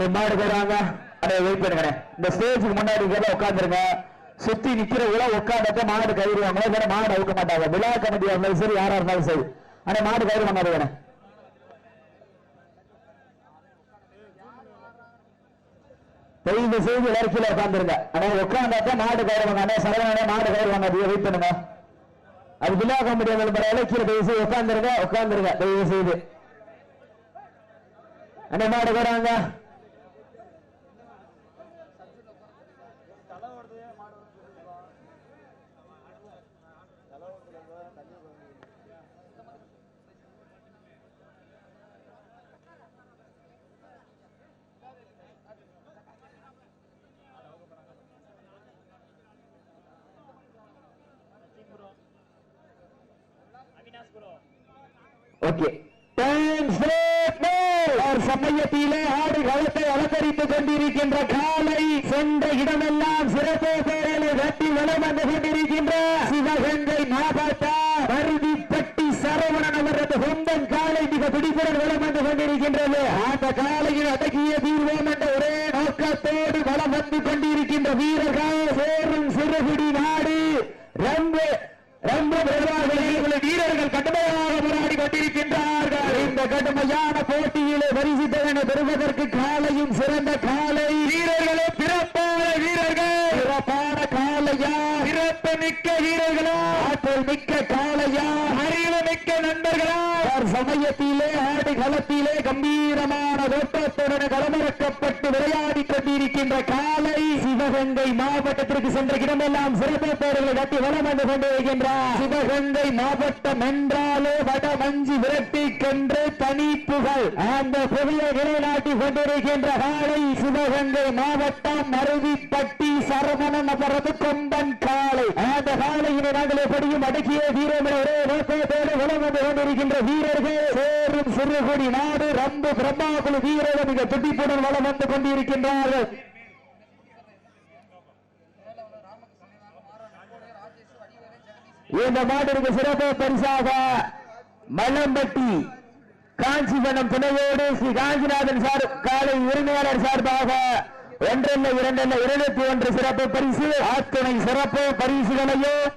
அடே மாடு போறாங்க. அடே வெயிட் பண்ணுங்க இந்த ஸ்டேஜுக்கு முன்னாடி கேட்க உட்காந்துருங்க சுத்தி நிக்கிறவங்கள உட்காந்துட்டு மாடு கயிறு வாங்க வேற மாடு அவுக்க மாட்டாங்க. விழா கமிட்டியா இருந்தாலும் சரி யாரா இருந்தாலும் சரி. அடே மாடு கயிறு பண்ணாது தயவு செய்து எல்லாரும் கீழே உட்காந்துருங்க ஆனா உட்காந்தாக்கா மாடு கயிறுவாங்க அண்ணே சரவணனே மாடு கயிறுவாங்க அப்படியே வெயிட் பண்ணுங்க. அது விழா கமிட்டி இருந்தாலும் பரவாயில்ல. கீழே தயவு செய்து உட்காந்துருங்க உட்காந்துருங்க தயவு செய்து. அண்ணே மாடு போறாங்க ஓகே சமயத்திலே ஆடு களத்தை அலங்கரித்துக் கொண்டிருக்கின்ற காலை சென்ற இடமெல்லாம் சிறப்பு பேரலை கட்டி வளம் வந்து கொண்டிருக்கின்ற சிவகங்கை மாவட்டம் பருதிப்பட்டி சரவணன் அவரது காலை மிக பிடிப்புடன் வளம் வந்து கொண்டிருக்கின்றது. அந்த காலையில் அடக்கிய தீர்வோம் என்ற ஒரே நோக்கத்தோடு வளம் வந்து கொண்டிருக்கின்ற வீரர்கள் சேரும் சிறுபிடி நாடு ரொம்ப ரொம்ப பிரபாகரங்களை வீரர்கள் கடுமையாக போராடி கொண்டிருக்கின்றார்கள் இந்த கடுமையான போட்டியிலே பரிசுத்தவனை பெறுவதற்கு காலையும் சிறந்த காலை வீரர்களே பிறப்பான வீரர்கள் சிறப்பான காலையா சிறப்பு மிக்க வீரர்களா ஆற்றல் மிக்க காலையா அறிவு மிக்க நண்பர்களா சமயத்திலே ஆடு களத்திலே கம்பீரமான ஓட்டத்துடன் களமிறக்கப்பட்டு விளையாடி கொண்டிருக்கின்ற காலை சிவகங்கை மாவட்டத்திற்கு சென்ற இடமெல்லாம் சிறப்பு பேர்களை கட்டி வளம் வந்து கொண்டிருக்கின்ற சிவகங்கை மாவட்டம் என்றாலே வட மஞ்சி விரட்டி கென்று தனி புகழ் அந்த புகழை நிலைநாட்டி கொண்டிருக்கின்ற காலை சிவகங்கை மாவட்டம் அருவிப்பட்டி சரவணன் அவரது கொம்பன் காலை அந்த காலையினை நாங்கள் எப்படியும் அடக்கிய வீரர்கள் ஒரே நோக்கத்தோடு வளம் வந்து கொண்டிருக்கின்ற வீரர்கள். சேரும் சிறுகுடி நாடு ரம்பு பிரம்மாகுழு வீரர்கள் மிக துடிப்புடன் வளம் வந்து கொண்டிருக்கின்றார்கள். இந்த மாட்டிற்கு சிறப்பு பரிசாக மல்லம்பட்டி காஞ்சிபுரம் துணையோடு ஸ்ரீ காஞ்சிநாதன் சார் காலை உரிமையாளர் சார்பாக ஒன்றல்ல இரண்டல்ல இருநூத்தி ஒன்று சிறப்பு பரிசு அத்துணை சிறப்பு பரிசுகளையும்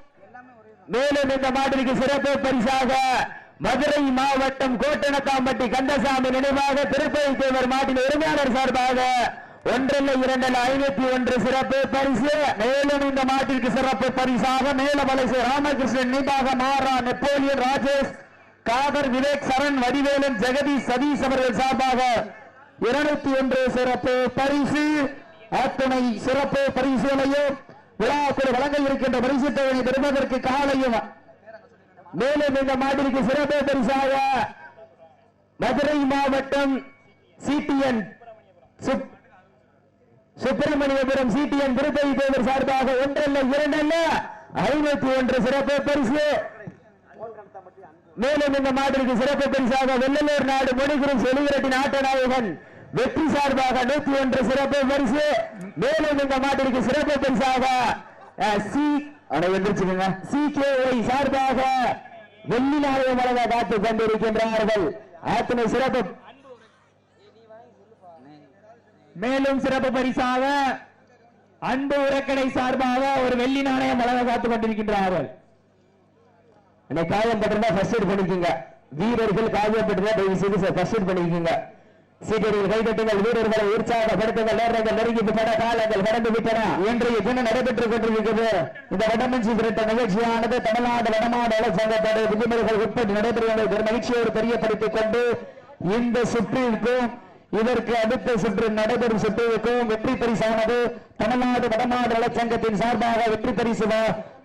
மேலும் இந்த மாட்டிற்கு சிறப்பு பரிசாக மதுரை மாவட்டம் கோட்டனத்தாம்பட்டி கந்தசாமி நினைவாக திருப்பதி தேவர் மாட்டின் உரிமையாளர் சார்பாக ஒன்றில் இரண்டில் ஐநூத்தி ஒன்று சிறப்பு பரிசு. மேலும் இந்த மாட்டிற்கு சிறப்பு பரிசாக மேலமலை ராமகிருஷ்ணன் நீதாக மாறா நெப்போலியன் ராஜேஷ் காதர் விவேக் சரண் வடிவேலன் ஜெகதீஷ் சதீஷ் அவர்கள் சார்பாக இருநூத்தி ஒன்று சிறப்பு பரிசு. அத்துணை சிறப்பு பரிசுகளையும் விழாக்குள் வழங்க இருக்கின்ற பரிசு தொகையை பெறுவதற்கு காலையும் மேலும் இந்த மாதிரிக்கு சிறப்பு பரிசாக மதுரை மாவட்டம் சிடிஎன் சுப்பிரமணியபுரம் சிடிஎன் திருப்பதி தேவர் சார்பாக ஒன்றல்ல இரண்டல்ல ஐநூத்தி ஒன்று சிறப்பு பரிசு. மேலும் இந்த மாதிரிக்கு சிறப்பு பரிசாக வெள்ளலூர் நாடு மொழிகுரும் செலிவிரட்டின் ஆட்ட நாயகன் வெற்றி சார்பாக நூத்தி ஒன்று சிறப்பு பரிசு. மேலும் இந்த மாதிரிக்கு சிறப்பு பரிசாக சி அவனை சார்பாக வெள்ளி நாளைய வழங்க காத்து கொண்டிருக்கின்றார்கள். அத்தனை சிறப்பு. மேலும் சிறப்பு பரிசாக அன்பு உரக்கடை சார்பாக ஒரு வெள்ளி நாணயம் வழங்க காத்துக் கொண்டிருக்கின்றார்கள். காயம் பட்டிருந்தா ஃபர்ஸ்ட் எய்ட் பண்ணிக்கோங்க. வீரர்கள் காயம் பட்டிருந்தா தயவு செய்து ஃபர்ஸ்ட் எய்ட் பண்ணிக்கோங்க. சீக்கிரம் கைதட்டுங்கள் வீரர்களை உற்சாகப்படுத்துங்கள் நேரங்கள் நெருங்கி விட்டன காலங்கள் கடந்து விட்டன. இன்றைய தினம் நடைபெற்றுக் கொண்டிருக்கிறது. இந்த வடமஞ்சி திரட்ட நிகழ்ச்சியானது தமிழ்நாடு வடமாடு அரசாங்கத்தோட விதிமுறைகள் உட்பட்டு நடைபெறுவதை பெரும் மகிழ்ச்சியோடு தெரியப்படுத்திக் கொண்டு இந்த சுற்றிற்கும் இதற்கு அடுத்த சுற்று நடைபெறும் சுற்றுக்கும் வெற்றி பரிசானது தமிழ்நாடு வடமாடு நலச்சங்கத்தின் சார்பாக வெற்றி பரிசு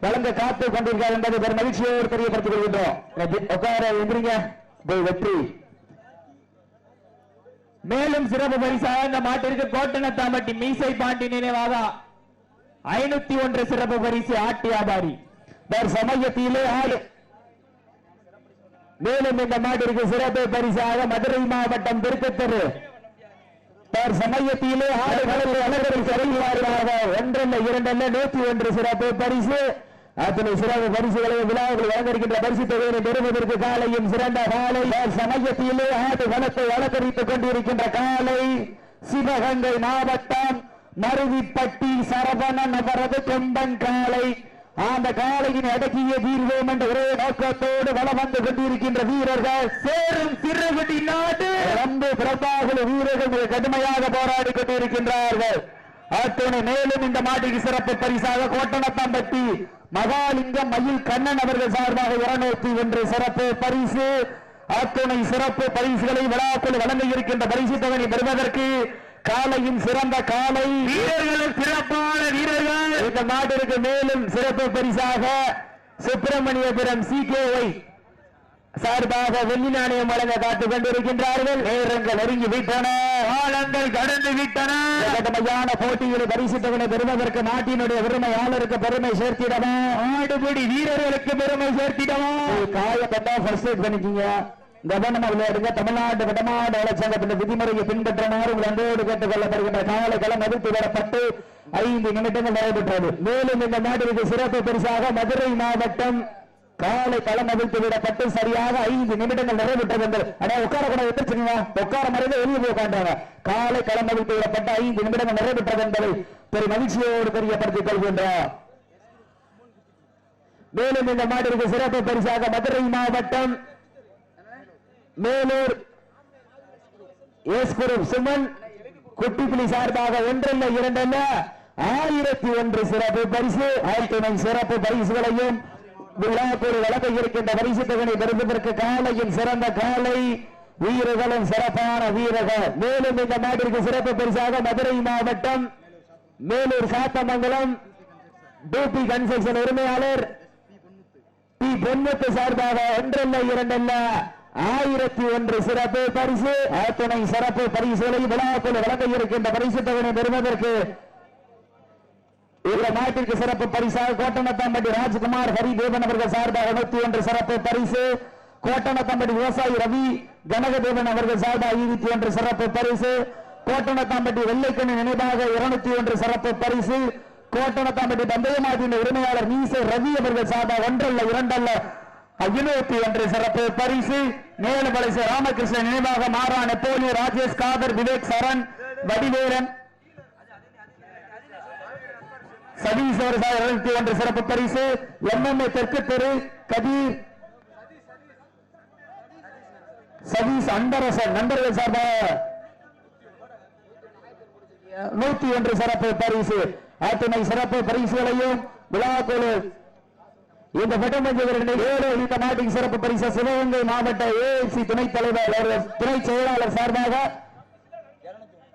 வழங்க காத்துக் கொண்டிருக்கிறார் என்பதை பெரும் மகிழ்ச்சியோடு தெரியப்படுத்திக் கொள்கின்றோம். உட்கார எந்திரிங்க. வெற்றி. மேலும் சிறப்பு பரிசாக இந்த மாட்டிற்கு கோட்டனத்தாம்பட்டி மீசை பாண்டி நினைவாக ஐநூத்தி ஒன்று சிறப்பு பரிசு ஆட்டி வியாபாரி சமயத்திலே ஆடு. மேலும் இந்த மாட்டிற்கு சிறப்பு பரிசாக மதுரை மாவட்டம் திருப்பத்தூர் சமயத்திலே ஆடு ஆடுகளில் அனைவரும் சிறப்பாக ஒன்றல்ல இரண்டல்ல நூத்தி ஒன்று சிறப்பு பரிசு. அத்தனை சிறப்பு பரிசுகளை விழாவில் வழங்கிருக்கின்ற பரிசு தொகையை பெறுவதற்கு காலையும் சிறந்த காலை. சமயத்திலே ஆடு வளத்தை அலங்கரித்துக் கொண்டிருக்கின்ற காலை சிவகங்கை மாவட்டம் மருவிப்பட்டி சரவணன் அவரது கொம்பன் காலை. அந்த காலையின் அடக்கிய தீர்வோம் என்ற ஒரே நோக்கத்தோடு வலம் வந்து கொண்டிருக்கின்ற வீரர்கள் சேரும் திருவடி நாடு. ரொம்ப பிரபாகுல வீரர்கள் கடுமையாக போராடி கொண்டிருக்கின்றார்கள். அத்துணை மேலும் இந்த மாட்டுக்கு சிறப்பு பரிசாக கோட்டனத்தாம்பட்டி மகாலிங்கம் மயில் கண்ணன் அவர்கள் சார்பாக இருநூத்தி ஒன்று சிறப்பு பரிசு. அத்துணை சிறப்பு பரிசுகளை விழாக்குள் வழங்க இருக்கின்ற பரிசு தொகை பெறுவதற்கு காலையின் சிறந்த காலை. வீரர்களும் சிறப்பான வீரர்கள். இந்த நாட்டிற்கு மேலும் சிறப்பு பரிசாக சுப்பிரமணியபுரம் சி சார்பாக வெள்ளி நாணயம் வழங்க காத்துக் கொண்டிருக்கின்றார்கள். நேரங்கள் நெருங்கி விட்டன காலங்கள் கடந்து விட்டன கடுமையான போட்டியில் பரிசுத்தவனை பெறுவதற்கு நாட்டினுடைய பெருமையாளருக்கு பெருமை சேர்த்திடவா? ஆடுபடி வீரர்களுக்கு பெருமை சேர்த்திடவா? காயப்பட்டா ஃபர்ஸ்ட் எய்ட் பண்ணிக்கீங்க. கவனமா விளையாடுங்க தமிழ்நாடு வடமாடு வளர்ச்சங்கத்தின் விதிமுறையை பின்பற்றுமாறு உங்கள் அன்போடு கேட்டுக் கொள்ளப்படுகின்ற காலை களம் எதிர்த்து வரப்பட்டு ஐந்து நிமிடங்கள் நடைபெற்றது. மேலும் இந்த நாட்டிற்கு சிறப்பு பரிசாக மதுரை மாவட்டம் காலை களம் அவிழ்த்து விடப்பட்டு சரியாக ஐந்து நிமிடங்கள் நிறைவேற்றது என்று அடே உட்கார கூட எதிர்ச்சுங்க உட்கார மறைந்து வெளியே போய் உட்காண்டாங்க காலை களம் அவிழ்த்து விடப்பட்ட ஐந்து நிமிடங்கள் நிறைவேற்றது என்பதை பெரும் மகிழ்ச்சியோடு தெரியப்படுத்திக் கொள்கின்ற மேலும் இந்த மாட்டிற்கு சிறப்பு பரிசாக மதுரை மாவட்டம் மேலூர் ஏஸ்குரும் சுமன் குட்டிப்புலி சார்பாக ஒன்றல்ல இரண்டல்ல. ஆயிரத்தி ஒன்று சிறப்பு பரிசு ஆயிரத்தி சிறப்பு பரிசுகளையும் விழாக்குள் வழங்க இருக்கின்ற பரிசு தொகை பெறுவதற்கு காலையின் சிறந்த காலை. வீரர்களும் சிறப்பான வீரர்கள். மேலும் இந்த நாட்டிற்கு சிறப்பு பரிசாக மதுரை மாவட்டம் மேலூர் சாத்தமங்கலம் டூபி கன்ஸ்ட்ரக்ஷன் உரிமையாளர் பி பொன்முத்து சார்பாக ஒன்றல்ல இரண்டல்ல ஆயிரத்தி ஒன்று சிறப்பு பரிசு. அத்துணை சிறப்பு பரிசுகளை விழாக்குழு வழங்க இருக்கின்ற பரிசு தொகை பெறுவதற்கு இந்த நாட்டிற்கு சிறப்பு பரிசாக கோட்டனத்தாம்பட்டி ராஜ்குமார் ஹரிதேவன் அவர்கள் சார்பாக நூத்தி ஒன்று சிறப்பு பரிசு. கோட்டனத்தாம்பட்டி விவசாயி ரவி கனகதேவன் அவர்கள் சார்பாக ஐநூத்தி ஒன்று சிறப்பு பரிசு. கோட்டனத்தாம்பட்டி வெள்ளைக்கண்ணி நினைவாக இருநூத்தி ஒன்று சிறப்பு பரிசு. கோட்டனத்தாம்பட்டி பந்தயமாட்டின் உரிமையாளர் மீசை ரவி அவர்கள் சார்பாக ஒன்றல்ல இரண்டல்ல ஐநூத்தி ஒன்று சிறப்பு பரிசு. மேலுமலை ராமகிருஷ்ணன் நினைவாக மாறா நெப்போலியோ ராஜேஷ் காதர் விவேக் சரண் வடிவேலன் சதீஷ் அவர்கள் இருநூத்தி ஒன்று சிறப்பு பரிசு. எம்எம்ஏ தெற்கு தெரு கபீர் சதீஷ் அன்பரசன் நண்பர்கள் சார்பாக நூத்தி ஒன்று சிறப்பு பரிசு. அத்துணை சிறப்பு பரிசுகளையும் விழாக்குழு. இந்த பெட்டமஞ்சவர்களை ஏழு இந்த நாட்டின் சிறப்பு பரிசு சிவகங்கை மாவட்ட ஏஎல்சி துணைத் தலைவர் துணை செயலாளர் சார்பாக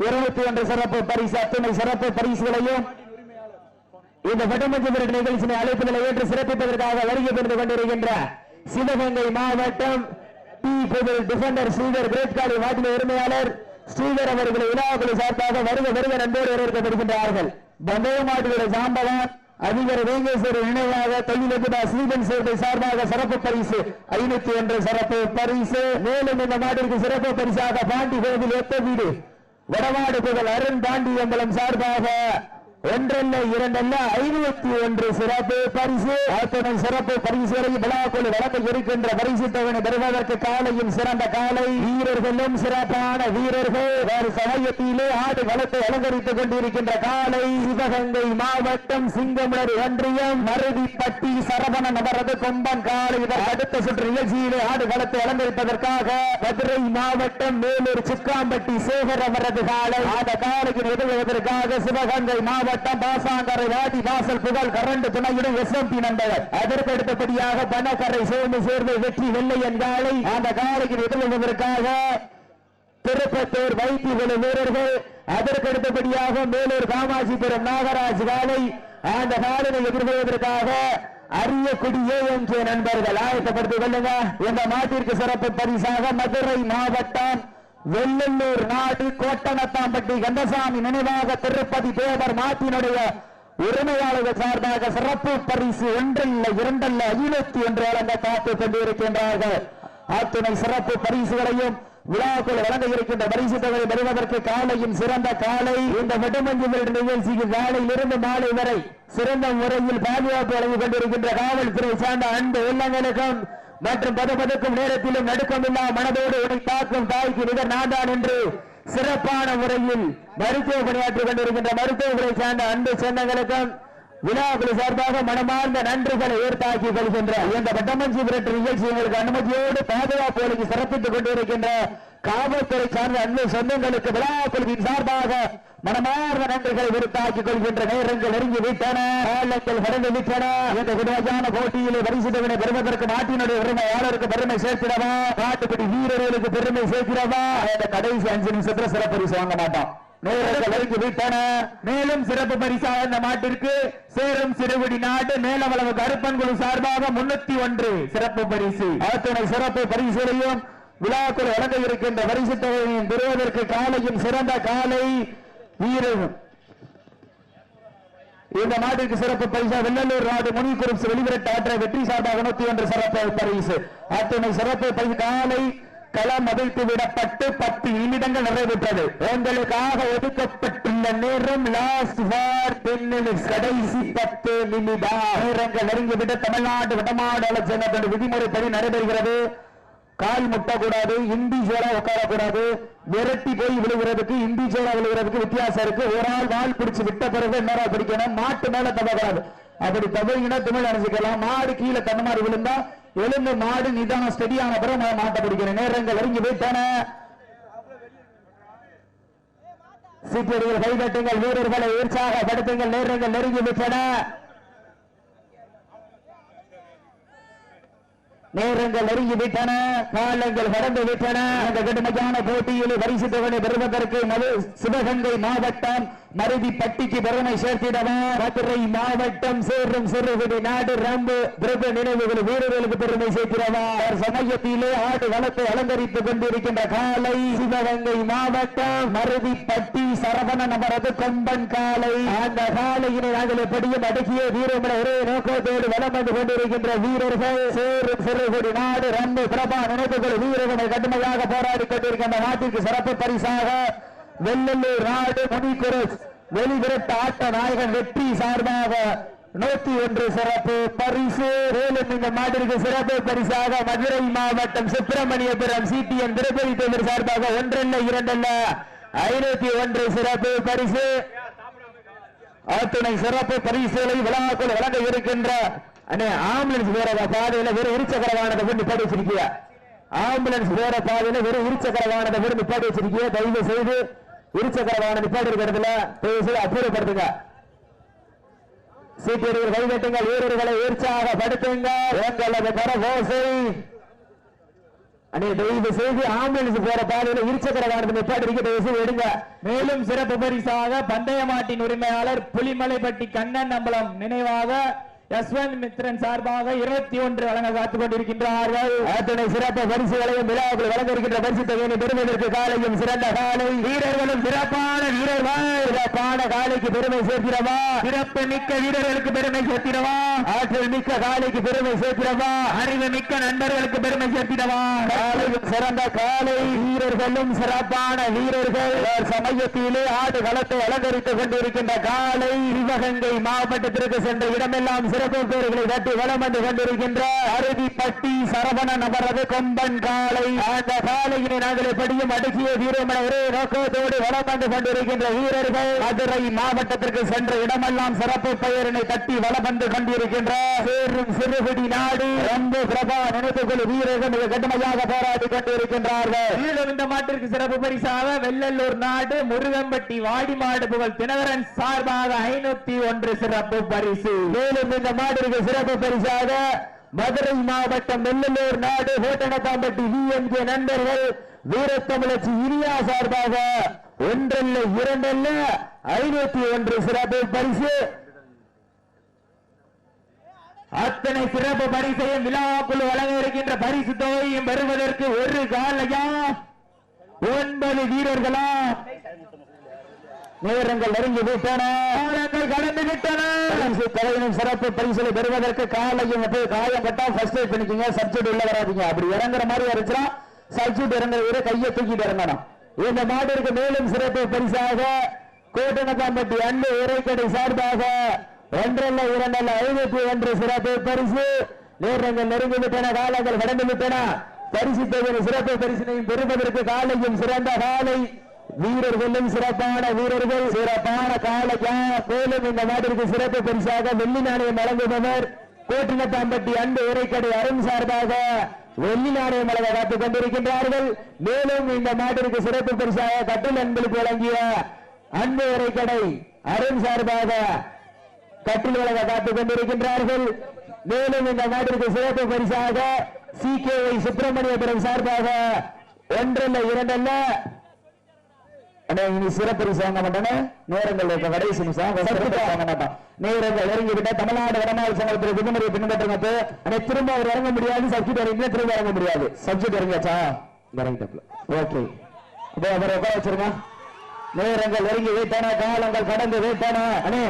இருநூத்தி ஒன்று சிறப்பு பரிசு அத்துணை சிறப்பு பரிசுகளையும் இந்த வடமஞ்சபுர நிகழ்ச்சியை அழைப்புகளை ஏற்று சிறப்பிப்பதற்காக வருகை பெற்று கொண்டிருக்கின்ற சிவகங்கை மாவட்டம் டி புதல் டிஃபெண்டர் ஸ்ரீதர் கிரேட்காடி வாட்டில உரிமையாளர் ஸ்ரீதர் அவர்களை விழாக்குழு சார்பாக வருக வருக நண்பர் வரவேற்கப்படுகின்றார்கள். பந்தய மாட்டுகளை சாம்பவன் அதிபர் வேங்கேஸ்வரர் நினைவாக தொழிலதிபா ஸ்ரீதன் சேவை சார்பாக சிறப்பு பரிசு ஐநூத்தி ஒன்று சிறப்பு பரிசு. மேலும் இந்த மாட்டிற்கு சிறப்பு பரிசாக பாண்டி கோவில் எத்த வீடு வடமாடு புகழ் அருண் பாண்டி அம்பலம் சார்பாக ஒன்றல்ல இரண்டல்ல ஐநூத்தி ஒன்று சிறப்பு பரிசு. அத்துடன் சிறப்பு பரிசுகளை விழாக்குழு வழங்க இருக்கின்ற பரிசு தவணை பெறுவதற்கு காலையும் சிறந்த காலை. வீரர்களும் சிறப்பான வீரர்கள். வேறு சமயத்திலே ஆடு வளத்தை அலங்கரித்துக் கொண்டிருக்கின்ற காலை. சிவகங்கை மாவட்டம் சிங்கமுனர் ஒன்றியம் மருதிப்பட்டி சரவண நபரது கொம்பன் காலை. இதற்கு அடுத்த சுற்று நிகழ்ச்சியிலே ஆடு வளத்தை அலங்கரிப்பதற்காக மதுரை மாவட்டம் மேலூர் சுக்காம்பட்டி சேகர் அவரது காலை. அந்த காலைக்கு உதவுவதற்காக சிவகங்கை மாவட்டம் பாசாங்கரை வாடி வாசல் புகழ் கரண்ட் துணையுடன் எஸ்எம்பி நண்பர் அதற்கு அடுத்தபடியாக பணக்கரை சோமு சேர்ந்து வெற்றி வெள்ளையன் காலை அந்த காலைக்கு எதிர்கொள்வதற்காக திருப்பத்தூர் வைத்தியகுழு வீரர்கள் அதற்கடுத்தபடியாக மேலூர் காமாட்சிபுரம் நாகராஜ் காலை அந்த காலினை எதிர்கொள்வதற்காக அரியக்குடி ஏஎம்கே நண்பர்கள். ஆயத்தப்படுத்திக் கொள்ளுங்க. இந்த மாட்டிற்கு சிறப்பு பரிசாக மதுரை மாவட்டம் வெள்ளல்லூர் நாடு கோட்டனத்தாம்பட்டி கந்தசாமி நினைவாக திருப்பதி தேவர் மாத்தினுடைய உரிமையாளர்கள் சார்பாக சிறப்பு பரிசு ஒன்றல்ல இரண்டல்ல ஐநூத்தி ஒன்று வழங்க காத்துக் கொண்டிருக்கின்றார்கள். அத்துணை சிறப்பு பரிசுகளையும் விழாக்குள் வழங்க இருக்கின்ற பரிசு தொகையை பெறுவதற்கு காலையின் சிறந்த காலை இந்த விடுமஞ்சு நிகழ்ச்சிக்கு காலையிலிருந்து மாலை வரை சிறந்த முறையில் பாதுகாப்பு வழங்கிக் கொண்டிருக்கின்ற காவல்துறை சார்ந்த அன்பு உள்ளங்களுக்கும் மற்றும் பதப்பதற்கும் நேரத்திலும் நடுக்கமில்லா மனதோடு உடை தாக்கும் தாய்க்கு நிகர் நான்தான் என்று சிறப்பான முறையில் மருத்துவ பணியாற்றிக் கொண்டிருக்கின்ற மருத்துவர்களை சார்ந்த அன்பு சொந்தங்களுக்கும் விழாக்குழு சார்பாக மனமார்ந்த நன்றிகளை ஏற்பாக்கி கொள்கின்ற இந்த பட்டமஞ்சி விரட்டு நிகழ்ச்சி எங்களுக்கு அனுமதியோடு பாதுகாப்பு சிறப்பித்துக் கொண்டிருக்கின்ற காவல்துறை சார்ந்த அன்பு சொந்தங்களுக்கு விழாக்குழுவின் சார்பாக மனமார்ந்த நன்றிகளை விருத்தாக்கிக் கொள்கின்ற நேரங்கள் நெருங்கி விட்டன கடந்து விட்டன இந்த வினோதான போட்டியிலே பரிசுத்தவனை பெறுவதற்கு நாட்டினுடைய உரிமையாளருக்கு பெருமை சேர்க்கிறவா? நாட்டுப்படி வீரர்களுக்கு பெருமை சேர்க்கிறவா? இந்த கடைசி அஞ்சு நிமிஷத்துல சிறப்பரிசு வாங்க மாட்டோம். மேலும் சிறப்பு பரிசாக இந்த மாட்டிற்கு சேரும் சிறுவடி நாடு மேலவளவு கருப்பன் குழு சார்பாக முன்னூத்தி ஒன்று சிறப்பு பரிசு. அத்தனை சிறப்பு பரிசுகளையும் விழாக்குள் இறங்க இருக்கின்ற பரிசு தொகையின் பெறுவதற்கு காலையும் சிறந்த காலை வீரர் இந்த நாட்டிற்கு சிறப்பு பரிசா வெள்ளலூர் நாடு முனிக்குறிப்பு வெளிவிரட்டு ஆற்ற வெற்றி சார்பாக நூத்தி ஒன்று சிறப்பு பரிசு. அத்துணை சிறப்பு பரிசு. காலை களம் அதைத்து விடப்பட்டு பத்து நிமிடங்கள் நிறைவேற்றது. உங்களுக்காக ஒதுக்கப்பட்டுள்ள நேரம் லாஸ்ட் ஃபார் டென் மினிட்ஸ் கடைசி பத்து நிமிடம். நேரங்கள் நெருங்கிவிட்டு தமிழ்நாடு வடமாடு ஜனதன் விதிமுறைப்படி நடைபெறுகிறது. கால் முட்டக்கூடாது இந்தி உட்காரக்கூடாது. விரட்டி போய் விழுகிறதுக்கு இந்தி விழுகிறதுக்கு வித்தியாசம் இருக்கு. ஒரு ஆள் வால் பிடிச்சு விட்ட பிறகு இன்னொரு பிடிக்கணும்? மாட்டு மேல தவக்கூடாது அப்படி தவறிங்கன்னா தமிழ் நினைச்சுக்கலாம் மாடு கீழே தன்ன விழுந்தா எழுந்த மாடு நிதானம் ஸ்டெடியான பிறகு நான் மாட்டை பிடிக்கணும் நேரங்கள் நெருங்கி போயிட்டான. சீக்கிரங்கள் கைதட்டுங்கள் வீரர்களை உற்சாகப்படுத்துங்கள். நேரங்கள் நெருங்கி விட்டன. நேரங்கள் நெருங்கி விட்டன காலங்கள் கடந்து விட்டன அந்த கடுமையான போட்டியில் பரிசு தொகை பெறுவதற்கு மது சிவகங்கை மாவட்டம் மருதி பட்டிக்கு பெருமை சேர்த்திடவா மதுரை மாவட்டம் சேரும் சிறுகுடி நாடு ரம்பு. திரவ நினைவுகள் வீரர்களுக்கு பெருமை சேர்த்திடவா சமயத்திலே ஆடு வளத்தை அலங்கரித்துக் கொண்டிருக்கின்ற காலை. சிவகங்கை மாவட்டம் மருதி பட்டி சரவண நபரது கொம்பன் காலை. அந்த காலையினை நாங்கள் எப்படியும் அடக்கிய வீரமலை ஒரே நோக்கத்தோடு வளம் வந்து கொண்டிருக்கின்ற வீரர்கள். சேரும் சிறுகுடி நாடு ரம்பு பிரபா நினைவுகள் வீரர்களை கடுமையாக போராடி கொண்டிருக்கின்ற நாட்டிற்கு சிறப்பு பரிசாக வெள்ளலூர் நாடு முனிக்குரஸ் வெளிவிரட்ட ஆட்ட நாயகன் வெற்றி சார்பாக நூத்தி ஒன்று சிறப்பு பரிசு. மேலும் இந்த மாட்டிற்கு சிறப்பு பரிசாக மதுரை மாவட்டம் சுப்பிரமணியபுரம் சிடிஎன் திருப்பதி தேவர் சார்பாக ஒன்றல்ல இரண்டல்ல. ஐநூத்தி ஒன்று சிறப்பு பரிசு. அத்துணை சிறப்பு பரிசுகளை விழாக்குள் வழங்க இருக்கின்ற அண்ணே ஆம்புலன்ஸ் போற பாதையில வெறும் இருச்சக்கரவானதை கொண்டு போட்டு வச்சிருக்கிய? ஆம்புலன்ஸ் போற பாதையில வெறும் இருச்சக்கரவானதை கொண்டு போட்டு வச்சிருக்கிய? தயவு செய்து இருசக்கர வாகனம் நிப்பாட்டி இருக்கிற இடத்துல தயவு செய்து அப்புறப்படுத்துங்க சீட்டியர்கள் கைதட்டுங்கள் வீரர்களை உற்சாகப்படுத்துங்க உங்களது கரகோசை தயவு செய்து ஆம்புலன்ஸ் போற பாதையில இருசக்கர வாகனத்தை நிப்பாட்டி இருக்க தயவு செய்து எடுங்க. மேலும் சிறப்பு பரிசாக பந்தய மாட்டின் உரிமையாளர் புலிமலைப்பட்டி கண்ணன் அம்பலம் நினைவாக யஸ்வந்த் மித்ரன் சார்பாக இருபத்தி ஒன்று வழங்க காத்துக் கொண்டிருக்கின்றார்கள். அத்தனை சிறப்பு பரிசுகளையும் விழாவில் வழங்க இருக்கின்ற பரிசு தொகையை பெறுவதற்கு காலையும் சிறந்த காலை. வீரர்களும் சிறப்பான வீரர்கள். சிறப்பான காலைக்கு பெருமை சேர்க்கிறவா? சிறப்பு மிக்க வீரர்களுக்கு பெருமை சேர்த்திடவா ஆற்றல் மிக்க காலைக்கு பெருமை சேர்க்கிறவா? அறிவு மிக்க நண்பர்களுக்கு பெருமை சேர்த்திடவா காலையும் சிறந்த காலை. வீரர்களும் சிறப்பான வீரர்கள். சமயத்திலே ஆடு களத்தை அலங்கரித்துக் கொண்டிருக்கின்ற காலை. சிவகங்கை மாவட்டத்திற்கு சென்ற இடமெல்லாம் சிறப்பு பேர்களை தட்டி வளம் வந்து கொண்டிருக்கின்ற அருவிப்பட்டி சரவணன் அவரது கொம்பன் காலை. அந்த காலையினை நாங்கள் எப்படியும் அடக்கிய வீரமன ஒரே நோக்கத்தோடு வளம் வந்து கொண்டிருக்கின்ற வீரர்கள். மதுரை மாவட்டத்திற்கு சென்ற இடமெல்லாம் சிறப்பு பெயரினை தட்டி வளம் வந்து கொண்டிருக்கின்ற சேரும் சிறுகுடி நாடு. ரொம்ப பிரபா நினைத்துக்குழு வீரர்கள் மிக கடுமையாக போராடி கொண்டிருக்கின்றார்கள். மேலும் இந்த மாட்டிற்கு சிறப்பு பரிசாக வெள்ளல்லூர் நாடு முருகம்பட்டி வாடிமாடு புகழ் தினகரன் சார்பாக ஐநூத்தி ஒன்று சிறப்பு பரிசு. மேலும் இந்த மாட்டிற்கு சிறப்பு பரிசாக மதுரை மாவட்டம் வெள்ளலூர் நாடு கோட்டனத்தாம்பட்டி விஎம்கே நண்பர்கள் வீரத்தமிழச்சி இனியா சார்பாக ஒன்றல்ல இரண்டல்ல ஐநூத்தி ஒன்று சிறப்பு பரிசு. அத்தனை சிறப்பு பரிசையும் விழாக்குழு வழங்க இருக்கின்ற பரிசு தொகையும் பெறுவதற்கு ஒரு காலையா? ஒன்பது வீரர்களா? நேரங்கள் நெருங்கி விட்டன. காலங்கள் கடந்து விட்டன. பரிசு தலைவனின் சிறப்பு பரிசுகளை பெறுவதற்கு காலையும் காயம் பட்டா ஃபர்ஸ்ட் எய்ட் பண்ணிக்கங்க சப்ஜெக்ட் உள்ள வராதீங்க. அப்படி இறங்குற மாதிரி இருந்துச்சுன்னா சப்ஜெக்ட் இறங்குற வீர கையை தூக்கிட்டு இறங்கணும். இந்த மாட்டிற்கு மேலும் சிறப்பு பரிசாக கோட்டனத்தாம்பட்டி அன்பு உரைக்கடை சார்பாக ஒன்றல்ல இரண்டல்ல ஐநூத்தி ஒன்று சிறப்பு பரிசு. நேரங்கள் நெருங்கி விட்டன காலங்கள் கடந்து விட்டன. பரிசு தொகையின் சிறப்பு பரிசினையும் பெறுவதற்கு காலையும் சிறந்த காலை வீரர்களும் சிறப்பான வீரர்கள் சிறப்பான காலையா மேலும் இந்த நாட்டிற்கு சிறப்பு பரிசாக வெள்ளி நாணயம் வழங்குபவர் கோட்டினத்தாம்பட்டி அன்பு உரைக்கடை அருண் சார்பாக வெள்ளி நாணயம் வழங்க காத்துக் கொண்டிருக்கின்றார்கள். மேலும் இந்த நாட்டிற்கு சிறப்பு பரிசாக கட்டில் அன்பளுக்கு வழங்கிய அன்பு உரைக்கடை அருண் சார்பாக கட்டில் வழங்க காத்துக் கொண்டிருக்கின்றார்கள். மேலும் இந்த நாட்டிற்கு சிறப்பு பரிசாக சி கே ஒய் சுப்பிரமணியபுரம் சார்பாக ஒன்றல்ல இரண்டல்ல அண்ணா, இனி சிறப்பு வாங்க மாட்டானே நேரங்கள் இருக்க கடைசி நிமிஷம் வாங்க மாட்டான் நேரங்கள் இறங்கி விட்ட தமிழ்நாடு வடநாடு சங்கத்தில் விதிமுறை பின்பற்றுங்க அண்ணா திரும்ப அவர் இறங்க முடியாது. சப்ஜெக்ட் இறங்கி திரும்ப இறங்க முடியாது. சப்ஜெக்ட் இறங்கியாச்சா? இறங்கிட்டப்பல ஓகே. இப்போ அவரை உட்கார வச்சிருங்க. நேரங்கள் இறங்கி வைத்தான காலங்கள் கடந்து வைத்தான அண்ணே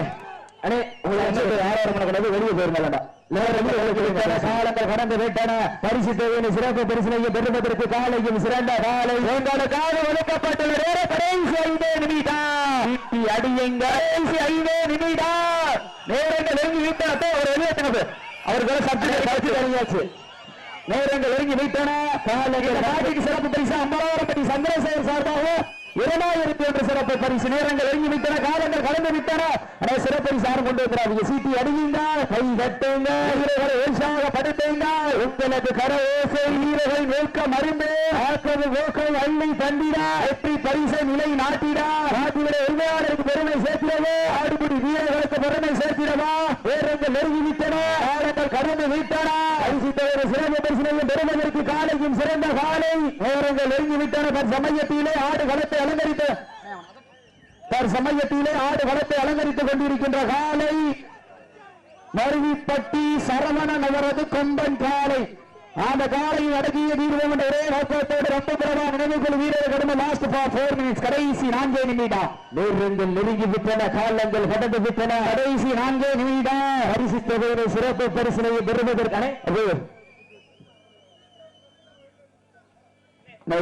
அண்ணே உங்களை என்ன யாரும் கிடையாது வெளியே போயிருந்தா நேரங்கள் இறங்கி வைத்தான காலங்கள் கடந்து வைத்தான பரிசு தேவையான சிறப்பு பரிசனையை பெறுவதற்கு காலையும் சிறந்த காலை. உங்களுக்காக ஒதுக்கப்பட்டுள்ள நேர கடைசி ஐந்தே நிமிடம். அடியுங்க கடைசி ஐந்தே நிமிடம். நேரங்கள் இறங்கி விட்டாத்தோ அவர் வெளியேற்றினது அவர்கள் சற்று கருத்து அறியாச்சு நேரங்கள் இறங்கி விட்டன. காலையில் சிறப்பு பரிசு அம்பலாவரப்பட்டி சந்திரசேகர் இரண்டாயிரத்தி ஒன்று சிறப்பு பரிசு நேரங்கள் இறங்கி விட்டன காலங்கள் கலந்து விட்டன சிறப்பு பரிசு கொண்டு வந்திராதீங்க சீட்டி அடியுங்க கை கட்டுங்க வீரர்களை உற்சாக படுத்துங்க உங்களுக்கு கர ஓசை வீரர்கள் நோக்க மருந்து ஆக்கது நோக்கை அள்ளி தண்டிடா வெற்றி பரிசை நிலை நாட்டிடா. நாட்டினுடைய உண்மையாளருக்கு பெருமை சேர்த்திடவோ? ஆடுபடி வீரர்களுக்கு பெருமை சேர்த்திடவா? வேறங்கள் நெருங்கி விட்டன ஆடங்கள் கடந்து விட்டன. பரிசு தவிர சிறந்த பரிசனையும் பெறுவதற்கு காலையும் சிறந்த காலை. நேரங்கள் நெருங்கி விட்டன சமயத்திலே ஆடு களத்தை அலங்கரித்து சமயத்திலே ஆடு களத்தை அலங்கரித்துக் கொண்டிருக்கின்ற காலை மருவிப்பட்டி சரவணன் அவரது கொம்பன் காலை. அந்த காலையில் அடங்கிய வீரர்கள் என்ற ஒரே நோக்கத்தோடு ரொம்ப பிரபா நினைவுகள் வீரர் கடந்த லாஸ்ட் ஃபார் போர் மினிட்ஸ் கடைசி நான்கே நிமிடம். வீரர்கள் நெருங்கி விட்டன காலங்கள் கடந்து விட்டன. கடைசி நான்கே நிமிடம். பரிசு தொகையை சிறப்பு பரிசனை பெறுவதற்கான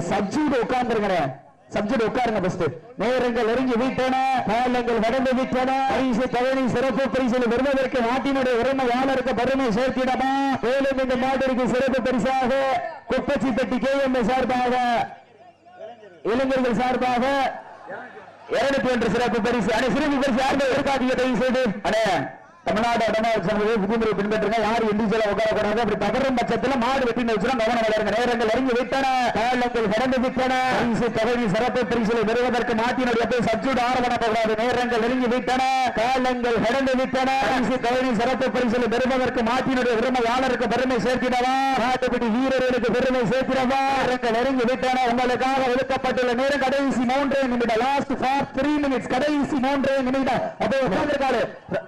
சப்ஜூட் உட்கார்ந்துருக்கிறேன். சப்ஜெக்ட் உட்காருங்க ஃபர்ஸ்ட் நேரங்கள் நெருங்கி விட்டன காலங்கள் வடந்து விட்டன. பரிசு தவணை சிறப்பு பரிசில் வருவதற்கு நாட்டினுடைய உரிமையாளருக்கு பெருமை சேர்த்திடமா? மேலும் இந்த நாட்டிற்கு சிறப்பு பரிசாக குப்பச்சிப்பட்டி கே எம் சார்பாக இளைஞர்கள் சார்பாக இருநூத்தி ஒன்று சிறப்பு பரிசு. அனை சிறப்பு பரிசு யாருமே இருக்காதீங்க தயவு செய்து அடே தமிழ்நாடு இடமாறு சங்கத்தில் விதிமுறை பின்பற்றுங்க. யாரும் இண்டிவிஜுவலா உட்காரக்கூடாது. அப்படி தகரும் பட்சத்துல மாடு வெட்டின்னு வச்சுனா கவனம் வளருங்க. நேரங்கள் இறங்கி விட்டன. காலங்கள் கடந்து விட்டன. பரிசு தகுதி சிறப்பு பரிசுகளை பெறுவதற்கு நாட்டினுடைய போய் சப்ஜூட் ஆரம்பப்படாது நேரங்கள் நெருங்கி விட்டன. காலங்கள் கடந்து விட்டன. பரிசு தகுதி சிறப்பு பரிசுகளை பெறுவதற்கு நாட்டினுடைய உரிமையாளருக்கு பெருமை சேர்க்கிறவா? நாட்டுப்படி வீரர்களுக்கு பெருமை சேர்க்கிறவா? நேரங்கள் நெருங்கி விட்டன. உங்களுக்காக ஒதுக்கப்பட்டுள்ள நேரம் கடைசி மூன்றே நிமிடம். லாஸ்ட் ஃபார் த்ரீ மினிட்ஸ் கடைசி மூன்றே நிமிடம். அப்போ உட்கார்ந்திருக்காரு.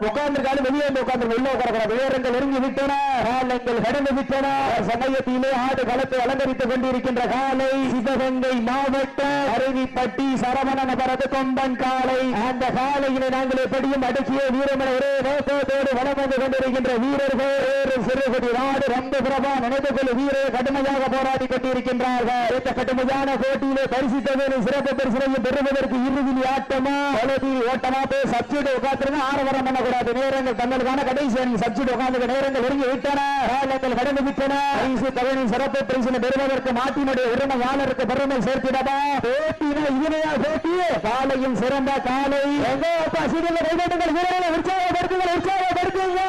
உட்கார்ந்திருக்காரு. வெளியே வந்து உட்கார்ந்து உள்ள உட்காரக்கூடாது நேரங்கள் நெருங்கி விட்டன. காலங்கள் கடந்து விட்டன. சமயத்திலே ஆடு களத்தை அலங்கரித்துக் கொண்டிருக்கின்ற காலை சிவகங்கை மாவட்டம் அருவிப்பட்டி சரவணன பரது கொம்பன் காலை. அந்த காலையினை நாங்கள் எப்படியும் அடக்கிய வீரமனை ஒரே நோக்கத்தோடு வளம் வந்து கொண்டிருக்கின்ற வீரர்கள் வேறு சிறுகுடி நாடு ரொம்ப பிரபா நினைத்து கொள்ளும் வீரர் கடுமையாக போராடி கொண்டிருக்கின்றார்கள். இந்த கடுமையான போட்டியிலே பரிசுத்தவரை சிறப்பு பரிசுகளை பெறுவதற்கு இறுதி ஆட்டமா? வலதி ஓட்டமா? போய் சப்சிடி உட்காந்துருங்க ஆரவாரம் பண்ணக்கூடாது. நேரங்கள் தங்களுக்கான கடைசி அணி சப்சிடி உட்கார்ந்து நேரங்கள் ஒருங்கி விட்டன. காலங்கள் கடந்து விட்டன. பரிசு தவணை சிறப்பு பரிசினை பெறுவதற்கு நாட்டினுடைய உரிமையாளருக்கு பெருமை சேர்த்திடவா? போட்டினா இனிமையா போட்டி. காலையும் சிறந்த காலை. எங்க அப்பா சீரியல் கைதட்டுங்கள் வீரர்களை உற்சாகப்படுத்துங்கள் உற்சாகப்படுத்துங்க.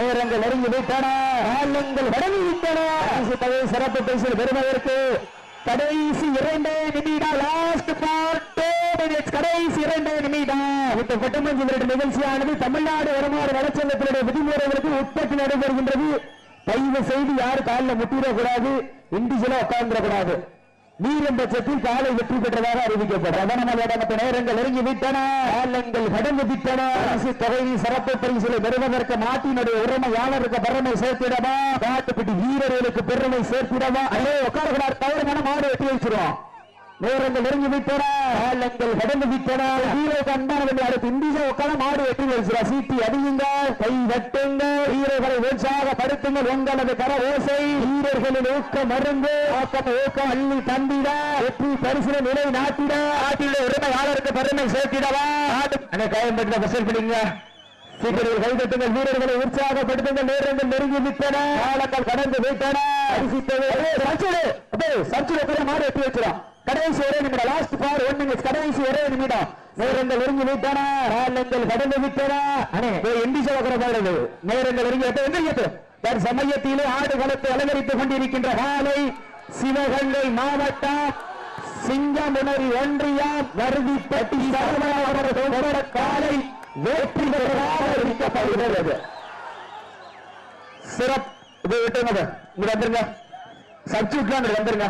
நேரங்கள் ஒருங்கி விட்டன. காலங்கள் கடந்து விட்டன. பரிசு தவணை சிறப்பு பரிசில் பெறுவதற்கு கடைசி இரண்டே நிமிடம் லாஸ்ட் பார்ட் கடைசி இரண்டே நிமிடம். இந்த பட்டமஞ்சு விரட்டு நிகழ்ச்சியானது தமிழ்நாடு வருமாறு வளர்ச்சங்கத்தினுடைய விதிமுறைகளுக்கு உட்பட்டு நடைபெறுகின்றது. தயவு செய்து யாரும் காலில் முட்டிடக்கூடாது. இண்டிவிஜுவலா உட்கார்ந்துடக்கூடாது. நீரும் பட்சத்தில் காலை வெற்றி பெற்றதாக அறிவிக்கப்பட்டது கவனமற்ற நேரங்கள் நெருங்கி விட்டன காலங்கள் கடந்து விட்டன. அரசு தொகையை சிறப்பு பரிசுகளை பெறுவதற்கு நாட்டினுடைய உரிமையாளருக்கு பெருமை சேர்த்திடவா? காட்டுப்பட்டி வீரர்களுக்கு பெருமை சேர்த்திடவா? அல்லே உட்காரக்கூடாது தவறுமான மாடு வெட்டி வச்சிருவோம். நேரங்கள் நெருங்கி விட்டன காலங்கள் கடந்து விட்டன. வீரருக்கு அன்பானவர்கள் அடுத்து இந்தியா உட்கார மாடு வெற்றி வச்சிருவா சீட்டி அடியுங்க கை தட்டுங்க வீரர்களை உற்சாகப்படுத்துங்கள். உங்களது கர ஓசை வீரர்களின் ஊக்க மருந்து ஆக்கம் ஊக்கம் அள்ளி தந்திட வெற்றி பரிசுல நிலை நாட்டிட நாட்டில உரிமையாளருக்கு பெருமை சேர்த்திடவா? நாட்டு காயம்பட்ட பசல் பிடிங்க சீக்கிரம் கைதட்டுங்கள் வீரர்களை உற்சாகப்படுத்துங்கள். நேரங்கள் நெருங்கி விட்டன காலங்கள் கடந்து விட்டன. பரிசுத்தது சச்சுடு அப்படியே சச்சுடு மாடு வெட்டி வச்சிடும் கடைசி ஒரே நிமிடம் லாஸ்ட் பார் ஒன் மினிட்ஸ் கடைசி ஒரே நிமிடம். நேரங்கள் ஒருங்கி விட்டன காலங்கள் கடந்து விட்டன. எண்டி சொல்லக்கூட பாருது நேரங்கள் ஒருங்கி விட்டு எந்திரிக்கட்டு தற்சமயத்திலே ஆடு களத்தை அலங்கரித்துக் கொண்டிருக்கின்ற காலை சிவகங்கை மாவட்டம் சிங்கமுனரி ஒன்றியம் வருதிப்பட்டி காலை வெற்றி பெற்றதாக அறிவிக்கப்படுகிறது. சிறப்பு இது விட்டுங்க இங்க வந்துருங்க. சப்ஜெக்ட்லாம் வந்துருங்க.